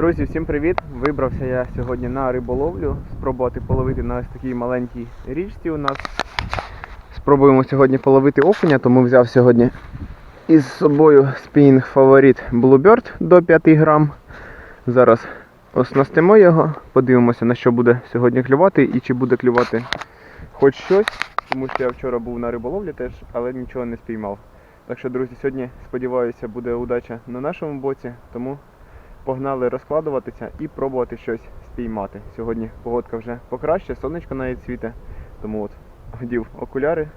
Друзі, всім привіт! Вибрався я сьогодні на риболовлю, спробувати половити на ось такій маленькій річці у нас. Спробуємо сьогодні половити окуня, тому взяв сьогодні із собою спінінг фаворит Bluebird до 5 грам. Зараз оснастимо його, подивимося на що буде сьогодні клювати і чи буде клювати хоч щось, тому що я вчора був на риболовлі теж, але нічого не спіймав. Так що, друзі, сьогодні сподіваюся буде удача на нашому боці, тому погнали розкладуватися і пробувати щось спіймати. Сьогодні погодка вже покраще, сонечко навіть світе, тому от одів окуляри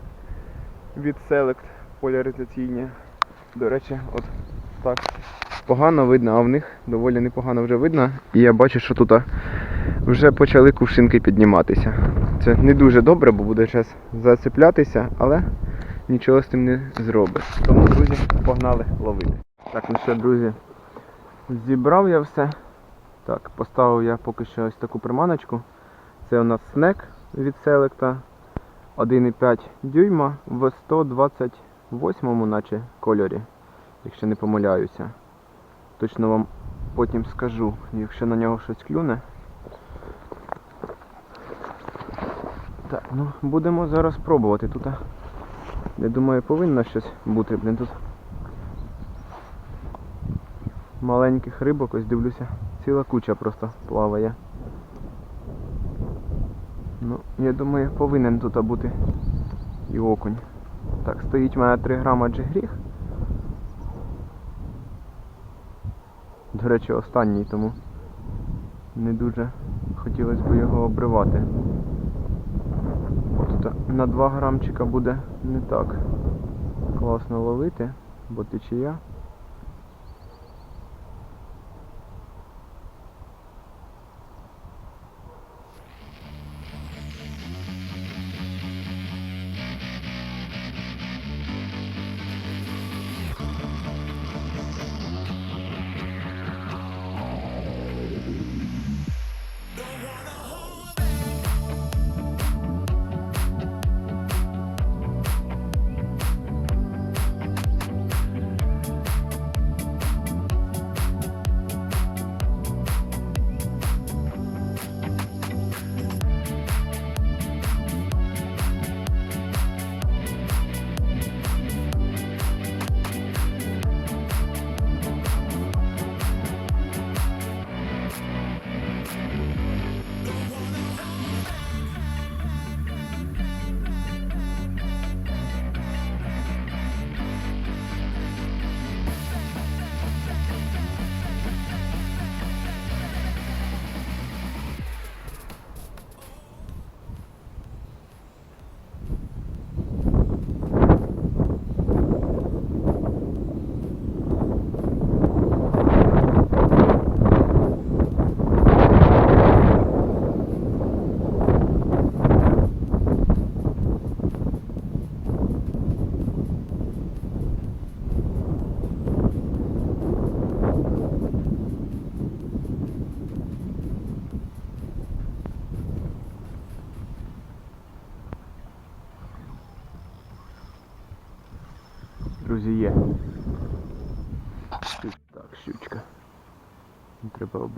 від Select поляризаційні. До речі, от так погано видно, а в них доволі непогано вже видно. І я бачу, що тут вже почали кувшинки підніматися. Це не дуже добре, бо буде час зацеплятися, але нічого з тим не зробиш. Тому, друзі, погнали ловити. Так, ну що, друзі, Зібрав я все. Так, поставив я поки що ось таку приманочку. Це у нас снек від Селекта 1,5 дюйма в 128 наче кольорі, якщо не помиляюся. Точно вам потім скажу, якщо на нього щось клюне. Так, ну будемо зараз пробувати тут. Я думаю, повинно щось бути, блін, тут маленьких рибок, ось дивлюся, ціла куча просто плаває. Ну, я думаю, повинен тут бути і окунь. Так, стоїть у мене 3 грама джигріх. До речі, останній, тому не дуже хотілося б його обривати. Тут на 2 грамчика буде не так класно ловити, бо течія.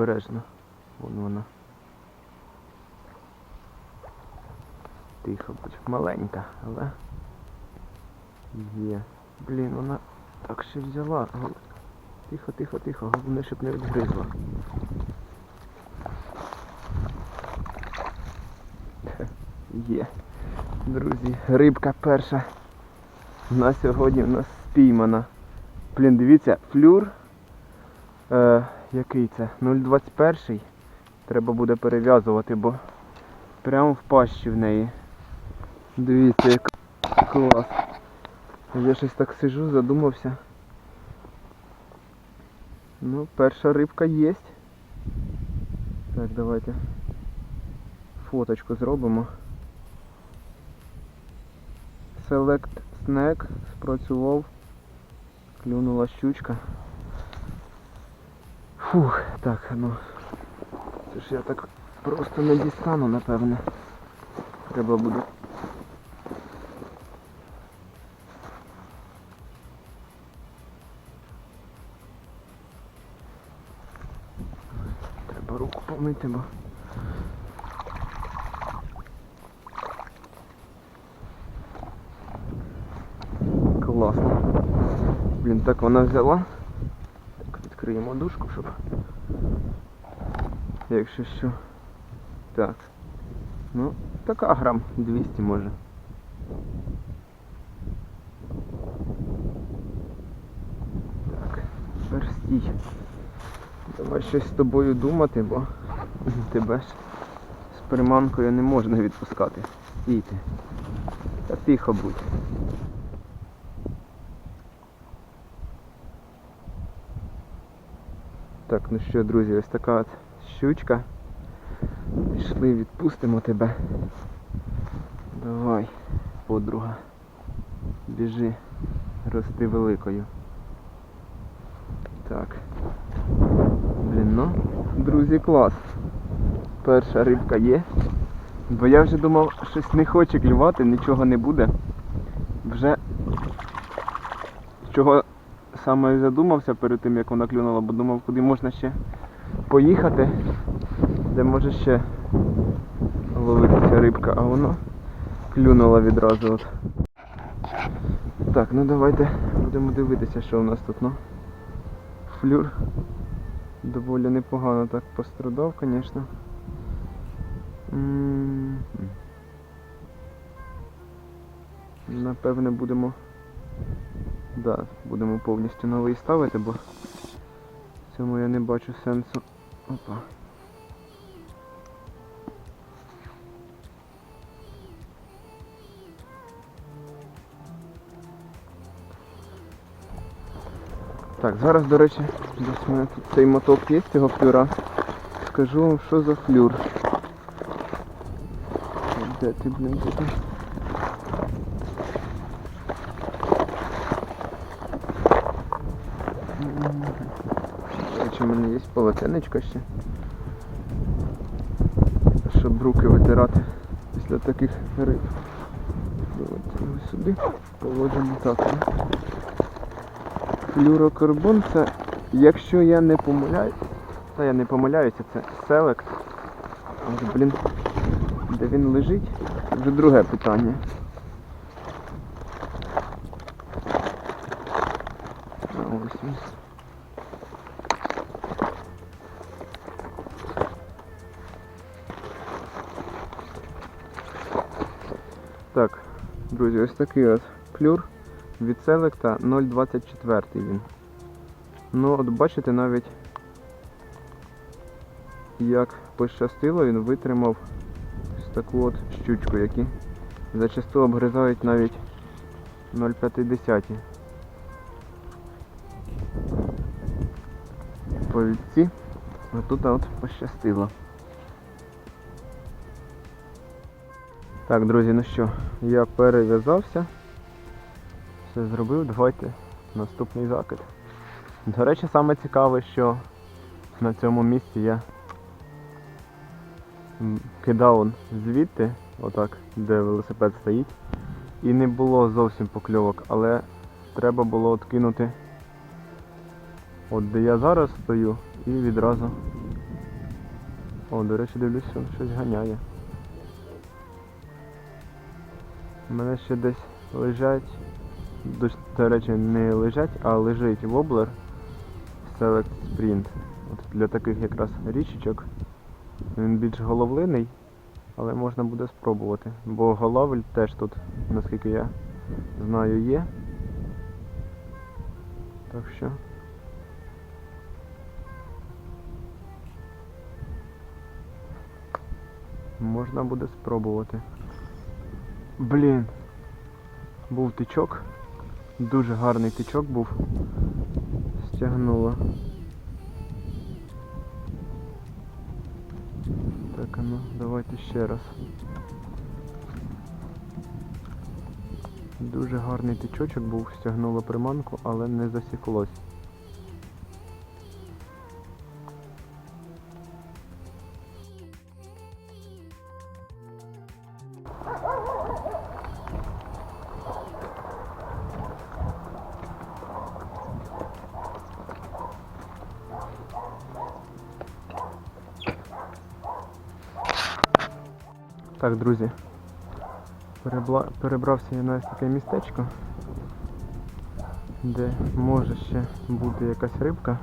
Обережно. Вон вона. Тихо, будь маленька, але є. Блін, вона так ще взяла. Тихо, тихо, тихо, головне, щоб не відгризла. Є. Друзі, рибка перша на сьогодні у нас спіймана. Блін, дивіться, флюр. Е, який це? 0,21. Треба буде перев'язувати, бо прямо в пащі в неї. Дивіться, як клас. Я щось так сижу, задумався. Ну, перша рибка є. Так, давайте фоточку зробимо. Select Snack спрацював. Клюнула щучка. Фух, так, ну. Це ж я так просто не дістану, напевне. Треба буде. помити, бо. Класно. Блін, так вона взяла. Відкриємо дужку, щоб. Якщо що. Так. Ну, така грам 200 може. Так, тепер стій. Давай щось з тобою думати, бо тебе ж з приманкою не можна відпускати. Стійте. Та тихо будь. Так, ну що, друзі, ось така от щучка. Пішли, відпустимо тебе. Давай, подруга. Біжи, рости великою. Так. Блін, ну, друзі, клас. Перша рибка є. Бо я вже думав, щось не хоче клювати, нічого не буде. Вже чого саме задумався перед тим, як вона клюнула, бо думав, куди можна ще поїхати, де може ще ловитися рибка, а воно клюнула відразу. От. Так, ну давайте будемо дивитися, що у нас тут, ну. Флюр доволі непогано так пострадав, звісно. Напевне будемо. Да, будемо повністю новий ставити, бо в цьому я не бачу сенсу. Опа. Так, зараз, до речі, десь у мене тут цей моток є цього флюра. Скажу вам, що за флюр. Де ти, блін, тут? В мене є полотенечко ще. Щоб руки витирати після таких риб. Давайте його сюди положимо так. Флюрокарбон це, якщо я не помиляюсь, та я не помиляюся, це селект. Але, блін, де він лежить, це вже друге питання. Ось він. Друзі, ось такий от флюр від селекта 0,24 він. Ну, от бачите навіть як пощастило, він витримав ось таку от щучку, які зачасту обгризають навіть 0,50. Повідці. А тут от пощастило. Так, друзі, ну що, я перев'язався. Все зробив, давайте наступний закид. До речі, саме цікаве, що на цьому місці я кидав звідти, отак, де велосипед стоїть, і не було зовсім покльовок, але треба було от от де я зараз стою і відразу. О, до речі, дивлюсь, що щось ганяє. У мене ще десь лежать до, речі, не лежать, а лежить воблер Select Sprint. От для таких якраз річечок. Він більш головлиний, але можна буде спробувати. Бо головель теж тут, наскільки я знаю, є. Так що. Можна буде спробувати. Блін. Був тичок. Дуже гарний тичок був. Стягнуло. Так, а ну, давайте ще раз. Дуже гарний тичочок був, стягнуло приманку, але не засіклось. Так, друзі. Перебла... Перебрався я на таке містечко, де може ще бути якась рибка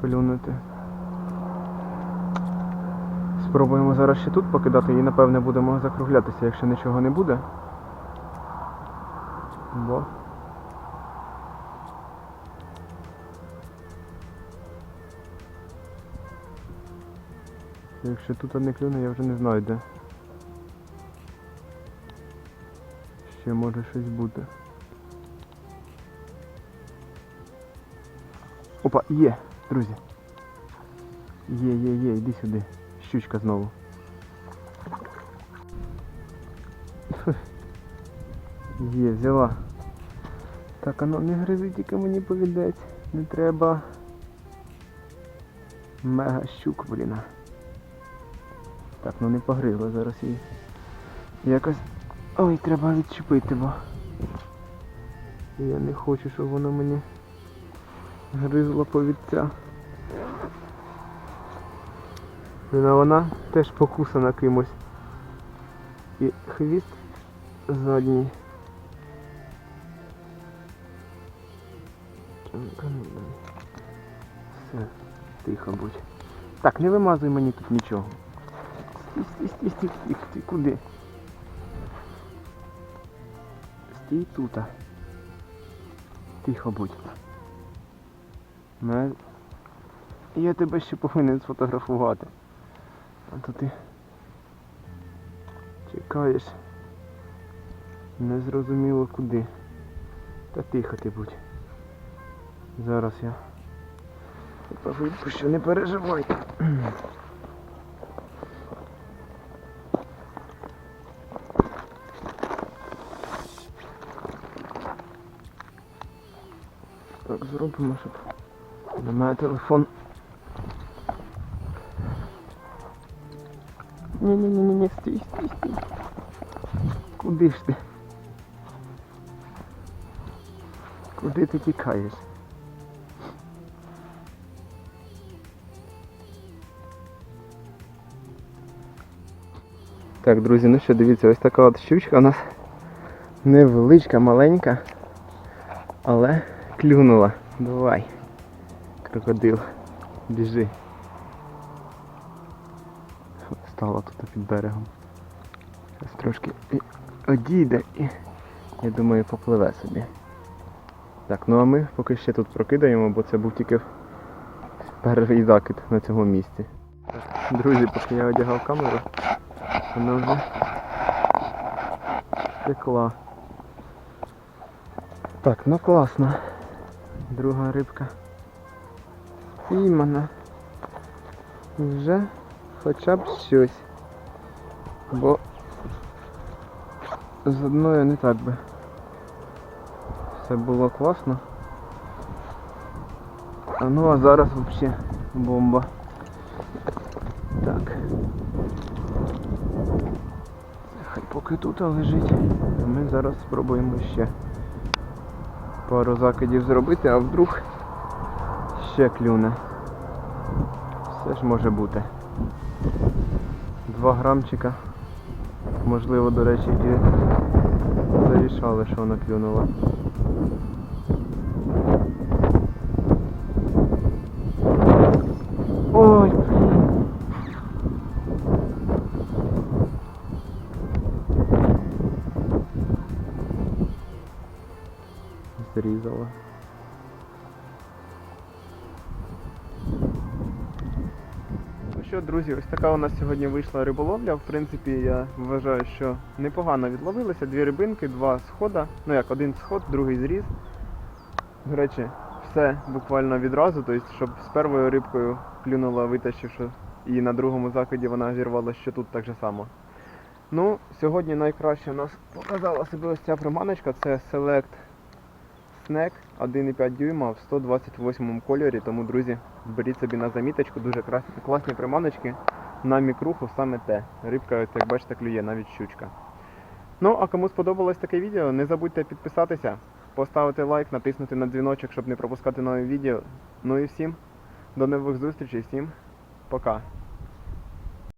плюнути. Спробуємо зараз ще тут покидати і напевне будемо закруглятися, якщо нічого не буде. Бо Якщо тут не клюне, я вже не знаю де. Ще може щось бути. Опа, є, друзі. Є, є, є, іди сюди. Щучка знову. Є, взяла. Так, а ну не гризи тільки мені повідець. Не треба. Мега щук, блін. Так, ну не погризла зараз її. Якось. Ой, треба відчепити, бо. Я не хочу, щоб воно мені гризло повідця. Блін, а вона теж покусана кимось. І хвіст задній. Все, тихо будь. Так, не вимазуй мені тут нічого. Стій, стій, стій, стій, стій, стій, куди? Стій тут. Тихо будь. Я тебе ще повинен сфотографувати. А то ти чекаєш. Незрозуміло куди. Та тихо ти будь. Зараз я випущу, не переживай. Зробимо, щоб мене телефон. Ні-ні-ні, стій, стій, стій. Куди ж ти? Куди ти тікаєш? Так, друзі, ну що, дивіться, ось така от щучка у нас невеличка, маленька, але клюнула. Давай. Крокодил. Біжи. Стала тут під берегом. Зараз трошки одійде і я думаю попливе собі. Так, ну а ми поки ще тут прокидаємо, бо це був тільки перший закид на цьому місці. Друзі, поки я одягав камеру, вона вже втекла. Так, ну класно. Друга рибка. Спіймана. Вже хоча б щось. Бо з одною не так би. Все було класно. А ну а зараз взагалі бомба. Так. Хай поки тут лежить. Ми зараз спробуємо ще пару закидів зробити, а вдруг ще клюне. Все ж може бути. Два грамчика. Можливо, до речі, і зарішали, що вона клюнула. Зрізала. Ну що, друзі, ось така у нас сьогодні вийшла риболовля. В принципі, я вважаю, що непогано відловилися. Дві рибинки, два схода. Ну як, один сход, другий зріз. До речі, все буквально відразу, тобто, щоб з першою рибкою клюнула, витащивши, і на другому закиді вона зірвала ще тут так же само. Ну, сьогодні найкраще у нас показала себе ось ця приманочка, це Select Snack 1,5 дюйма в 128 кольорі, тому, друзі, беріть собі на заміточку, дуже класні приманочки на мікруху саме те. Рибка, як бачите, клює, навіть щучка. Ну, а кому сподобалось таке відео, не забудьте підписатися, поставити лайк, натиснути на дзвіночок, щоб не пропускати нові відео. Ну і всім до нових зустрічей, всім пока.